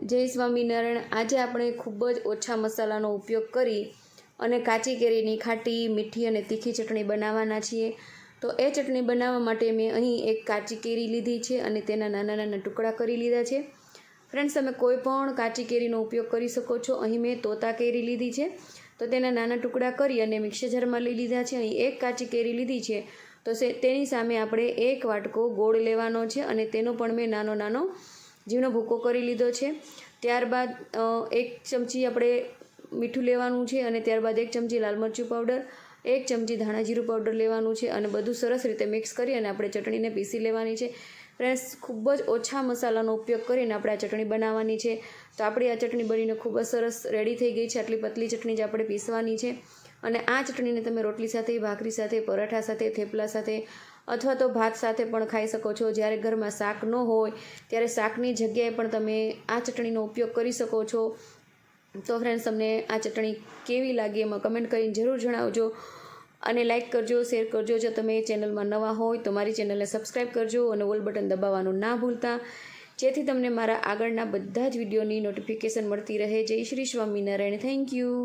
જય સ્વામિનારાયણ આજે આપણે ખૂબ જ ઓછા મસાલાનો ઉપયોગ કરી અને કાચી કેરીની ખાટી, મીઠી અને તીખી ચટણી બનાવવાના છીએ. તો એ ચટણી બનાવવા માટે મેં અહીં એક કાચી કેરી લીધી છે અને તેના નાના નાના ટુકડા કરી લીધા છે. ફ્રેન્ડ્સ, તમે કોઈ પણ કાચી કેરીનો ઉપયોગ કરી શકો છો. અહીં મેં તોતા કેરી લીધી છે. તો તેના નાના ટુકડા કરી અને મિક્સર જારમાં લઈ લીધા છે. અહીં એક કાચી કેરી લીધી છે. તો તેની સામે આપણે એક વાટકો ગોળ લેવાનો છે અને તેનો પણ મેં નાનો નાનો ઝીણો ભૂકો કરી લીધો છે. ત્યારબાદ એક ચમચી આપણે મીઠું લેવાનું છે અને ત્યારબાદ એક ચમચી લાલ મરચું પાવડર, એક ચમચી ધાણા જીરું પાવડર લેવાનું છે અને બધું સરસ રીતે મિક્સ કરી અને આપણે ચટણીને પીસી લેવાની છે. ફ્રેન્ડ્સ, ખૂબ જ ઓછા મસાલાનો ઉપયોગ કરીને આપણે આ ચટણી બનાવવાની છે. તો આપણી આ ચટણી બનીને ખૂબ જ સરસ રેડી થઈ ગઈ છે. આટલી પતલી ચટણી જ આપણે પીસવાની છે. અને આ ચટણીને તમે રોટલી સાથે, ભાખરી સાથે, પરાઠા સાથે, થેપલા સાથે અથવા તો ભાત સાથે પણ ખાઈ શકો છો. જ્યારે ઘરમાં શાક ન હોય, ત્યારે શાકની જગ્યાએ પણ તમે આ ચટણીનો ઉપયોગ કરી શકો છો. તો ફ્રેન્ડ્સ તમને આ ચટણી કેવી લાગી એમાં કમેન્ટ કરીને જરૂર જણાવજો. અને લાઇક કરજો શેર કરજો. જો તમે ચેનલમાં નવા હોય, તો મારી ચેનલને સબસ્ક્રાઈબ કરજો અને ઓલ બટન દબાવવાનું ના ભૂલતા. જેથી તમને મારા આગળના બધા જ વિડીયોની નોટિફિકેશન મળતી રહે. જય શ્રી સ્વામિનારાયણ. Thank you